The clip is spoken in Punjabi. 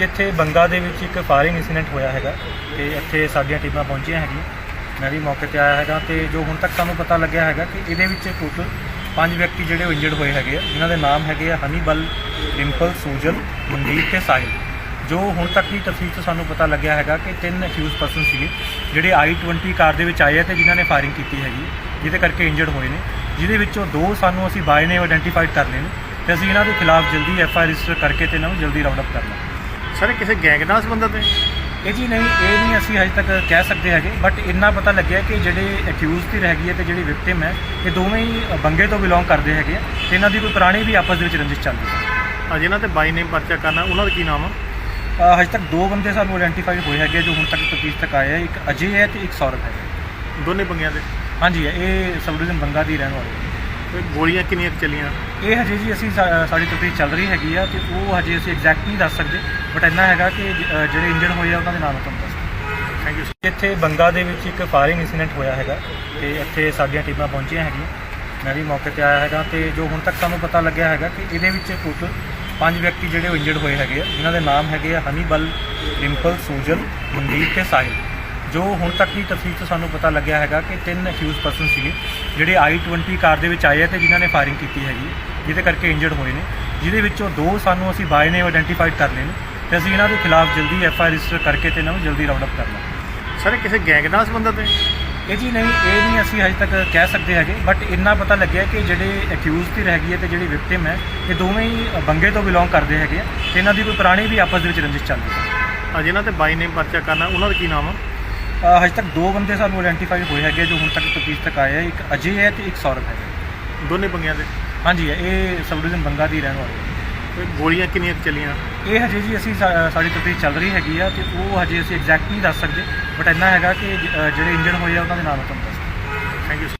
ਇੱਥੇ ਬੰਗਾ ਦੇ ਵਿੱਚ ਇੱਕ ਫਾਇਰਿੰਗ ਇਨਸੀਡੈਂਟ ਹੋਇਆ ਹੈਗਾ ਤੇ ਇੱਥੇ ਸਾਡੀਆਂ ਟੀਮਾਂ ਪਹੁੰਚੀਆਂ ਹੈਗੀਆਂ। ਮੈਂ ਵੀ ਮੌਕੇ ਤੇ ਆਇਆ ਹੈਗਾ ਤੇ ਜੋ ਹੁਣ ਤੱਕ ਸਾਨੂੰ ਪਤਾ ਲੱਗਿਆ ਹੈਗਾ ਕਿ ਇਹਦੇ ਵਿੱਚ ਟੋਟਲ ਪੰਜ ਵਿਅਕਤੀ ਜਿਹੜੇ ਇੰਜਰਡ ਹੋਏ ਹੈਗੇ ਆ, ਜਿਨ੍ਹਾਂ ਦੇ ਨਾਮ ਹੈਗੇ ਆ ਹਨੀਬਲ ਡਿੰਪਲ ਸੂਜਨ ਮਨਦੀਪ ਤੇ ਸਾਹਿਲ। ਜੋ ਹੁਣ ਤੱਕ ਦੀ ਤਫਸੀਲ ਤੋਂ ਸਾਨੂੰ ਪਤਾ ਲੱਗਿਆ ਹੈਗਾ ਕਿ ਤਿੰਨ ਅਕਿਊਜ਼ ਪਰਸਨ ਸੀਗੇ, ਜਿਹੜੇ i20 ਕਾਰ ਦੇ ਵਿੱਚ ਆਏ ਆ ਤੇ ਜਿਨ੍ਹਾਂ ਨੇ ਫਾਇਰਿੰਗ ਕੀਤੀ ਹੈਗੀ ਜਿਹਦੇ ਕਰਕੇ ਇੰਜਰਡ ਹੋਏ ਨੇ। ਜਿਹਦੇ ਵਿੱਚੋਂ ਦੋ ਸਾਨੂੰ ਅਸੀਂ ਬਾਏ ਨੇ ਆਇਡੈਂਟੀਫਾਈਡ ਕਰ ਲਏ ਨੇ ਤੇ ਅਸੀਂ ਇਹਨਾਂ ਦੇ ਖਿਲਾਫ ਜਲਦੀ ਐਫ ਆਈ ਰਜਿਸਟਰ ਕਰਕੇ ਤੇ ਇਹਨਾਂ ਨੂੰ ਜਲਦੀ ਰਾਉਂਡ ਅਪ ਕਰਨਾ ਸਰ ਕਿਸੇ ਗੈਂਗ ਨਾਲ ਸੰਬੰਧਤ ਹੈ ਇਹ ਜੀ ਨਹੀਂ ਇਹ ਨਹੀਂ ਅਸੀਂ ਹਜੇ ਤੱਕ ਕਹਿ ਸਕਦੇ ਹੈਗੇ ਬਟ ਇੰਨਾ ਪਤਾ ਲੱਗਿਆ ਕਿ ਜਿਹੜੇ ਅਕਿਊਜ਼ ਦੀ ਹੈਗੀ ਹੈ ਤੇ ਜਿਹੜੀ ਵਿਕਟਿਮ ਹੈ ਇਹ ਦੋਵੇਂ ਹੀ ਬੰਗੇ ਤੋਂ ਬਿਲੋਂਗ ਕਰਦੇ ਹੈਗੇ ਆ ਤੇ ਇਹਨਾਂ ਦੀ ਕੋਈ ਪੁਰਾਣੀ ਵੀ ਆਪਸ ਦੇ ਵਿੱਚ ਰੰਜਿਸ਼ ਚੱਲਦੀ ਹੈ। ਆ ਜਿਨ੍ਹਾਂ ਤੇ ਬਾਈ ਨੇਮ ਪਰਚਾ ਕਰਨਾ ਉਹਨਾਂ ਦਾ ਕੀ ਨਾਮ ਆ? ਹਜੇ ਤੱਕ ਦੋ ਬੰਦੇ ਸਾਨੂੰ ਆਇਡੈਂਟੀਫਾਈ ਹੋਏ ਹੈਗੇ ਜੋ ਹੁਣ ਤੱਕ ਤਫਤੀਸ਼ ਤੱਕ ਆਏ ਆ ਇੱਕ ਅਜੇ ਹੈ ਤੇ ਇੱਕ ਸੌਰਵ ਹੈ। ਦੋਨੇ ਬੰਗਿਆਂ ਦੇ? ਹਾਂਜੀ ਇਹ ਸਬ ਡਿਵੀਜ਼ਨ ਬੰਗਾ ਦੀ ਰਹਿਣ ਵਾਲੇ। ਤੇ ਗੋਲੀਆਂ ਕਿੰਨੀਆਂ ਕੁ ਚੱਲੀਆਂ? ਇਹ ਹਜੇ ਜੀ ਅਸੀਂ ਸਾ- ਸਾਡੀ ਤਫਤੀਸ਼ ਚੱਲ ਰਹੀ ਹੈਗੀ ਆ ਤੇ ਉਹ ਹਜੇ ਅਸੀਂ ਐਗਜ਼ੈਕਟ ਨਹੀਂ ਦੱਸ ਸਕਦੇ ਬਟ ਇੰਨਾ ਹੈਗਾ ਕਿ ਜ- ਅ, ਜਿਹੜੇ ਇੰਜਰਡ ਹੋਏ ਆ ਉਹਨਾਂ ਦੇ ਨਾਮ ਤੁਹਾਨੂੰ ਦੱਸ ਥੈਂਕ ਯੂ ਇੱਥੇ ਬੰਗਾ ਦੇ ਵਿੱਚ ਇੱਕ ਫਾਇਰਿੰਗ ਇਨਸੀਡੈਂਟ ਹੋਇਆ ਹੈਗਾ ਤੇ ਇੱਥੇ ਸਾਡੀਆਂ ਟੀਮਾਂ ਪਹੁੰਚੀਆਂ ਹੈਗੀਆਂ। ਮੈਂ ਵੀ ਮੌਕੇ ਤੇ ਆਇਆ ਹੈਗਾ ਤੇ ਜੋ ਹੁਣ ਤੱਕ ਸਾਨੂੰ ਪਤਾ ਲੱਗਿਆ ਹੈਗਾ ਕਿ ਇਹਦੇ ਵਿੱਚ ਟੋਟਲ ਪੰਜ ਵਿਅਕਤੀ ਜਿਹੜੇ ਇੰਜਰਡ ਹੋਏ ਹੈਗੇ ਆ ਜਿਨ੍ਹਾਂ ਦੇ ਨਾਮ ਹੈਗੇ ਆ ਹਨੀਬਲ ਡਿੰਪਲ ਸੂਜਨ ਮਨਦੀਪ ਤੇ ਸਾਹਿਲ। ਜੋ ਹੁਣ ਤੱਕ ਦੀ ਤਫਸੀਲ ਤੋਂ ਸਾਨੂੰ ਪਤਾ ਲੱਗਿਆ ਹੈਗਾ ਕਿ ਤਿੰਨ ਅਕਿਊਜ਼ ਪਰਸਨ ਸੀਗੇ ਜਿਹੜੇ i20 ਕਾਰ ਦੇ ਵਿੱਚ ਆਏ ਆ ਤੇ ਜਿਨ੍ਹਾਂ ਨੇ ਫਾਇਰਿੰਗ ਕੀਤੀ ਹੈਗੀ ਜਿਹਦੇ ਕਰਕੇ ਇੰਜਰਡ ਹੋਏ ਨੇ ਜਿਹਦੇ ਵਿੱਚੋਂ ਦੋ ਸਾਨੂੰ ਅਸੀਂ ਬਾਏ ਨੇ ਆਇਡੈਂਟੀਫਾਈਡ ਕਰ ਲਏ ਨੇ ਤੇ ਅਸੀਂ ਇਹਨਾਂ ਦੇ ਖਿਲਾਫ ਜਲਦੀ ਐਫ ਆਈ ਰਜਿਸਟਰ ਕਰਕੇ ਤੇ ਇਹਨਾਂ ਨੂੰ ਜਲਦੀ ਰਾਉਂਡ ਅਪ ਕਰਨਾ ਸਰ ਕਿਸੇ ਗੈਂਗ ਨਾਲ ਸੰਬੰਧਤ ਹੈ ਇਹ ਜੀ ਨਹੀਂ ਇਹ ਨਹੀਂ ਅਸੀਂ ਹਜੇ ਤੱਕ ਕਹਿ ਸਕਦੇ ਹੈਗੇ ਬਟ ਇੰਨਾ ਪਤਾ ਲੱਗਿਆ ਕਿ ਜਿਹੜੇ ਅਕਿਊਜ਼ ਦੀ ਹੈਗੀ ਹੈ ਤੇ ਜਿਹੜੀ ਵਿਕਟਿਮ ਹੈ ਇਹ ਦੋਵੇਂ ਹੀ ਬੰਗੇ ਤੋਂ ਬਿਲੋਂਗ ਕਰਦੇ ਹੈਗੇ ਆ ਤੇ ਇਹਨਾਂ ਦੀ ਕੋਈ ਪੁਰਾਣੀ ਵੀ ਆਪਸ ਦੇ ਵਿੱਚ ਰੰਜਿਸ਼ ਚੱਲਦੀ ਹੈ। ਆ ਜਿਨ੍ਹਾਂ ਤੇ ਬਾਈ ਨੇਮ ਪਰਚਾ ਕਰਨਾ ਉਹਨਾਂ ਦਾ ਕੀ ਨਾਮ ਆ? ਅ, ਹਜੇ ਤੱਕ ਦੋ ਬੰਦੇ ਸਾਨੂੰ ਆਇਡੈਂਟੀਫਾਈ ਹੋਏ ਹੈਗੇ ਜੋ ਹੁਣ ਤੱਕ ਤਫਤੀਸ਼ ਤੱਕ ਆਏ ਆ। ਇੱਕ ਅਜੇ ਹੈ ਤੇ ਇੱਕ ਸੌਰਵ ਹੈ ਦੋਨੇ ਬੰਗਿਆਂ ਦੇ? ਹਾਂਜੀ ਇਹ ਸਬ ਡਿਵੀਜ਼ਨ ਬੰਗਾ ਦੀ ਰਹਿਣ ਵਾਲੇ ਹੈ। ਤੇ ਗੋਲੀਆਂ ਕਿੰਨੀਆਂ ਕੁ ਚੱਲੀਆਂ? ਇਹ ਹਜੇ ਜੀ ਅਸੀਂ ਸਾ- ਸਾਡੀ ਤਫਤੀਸ਼ ਚੱਲ ਰਹੀ ਹੈਗੀ ਆ ਤੇ ਉਹ ਹਜੇ ਅਸੀਂ ਐਗਜ਼ੈਕਟ ਨਹੀਂ ਦੱਸ ਸਕਦੇ ਬਟ ਇੰਨਾ ਹੈਗਾ ਕਿ ਜ- ਅ, ਜਿਹੜੇ ਇੰਜਰਡ ਹੋਏ ਆ ਉਹਨਾਂ ਦੇ ਨਾਮ ਤੁਹਾਨੂੰ ਦੱਸ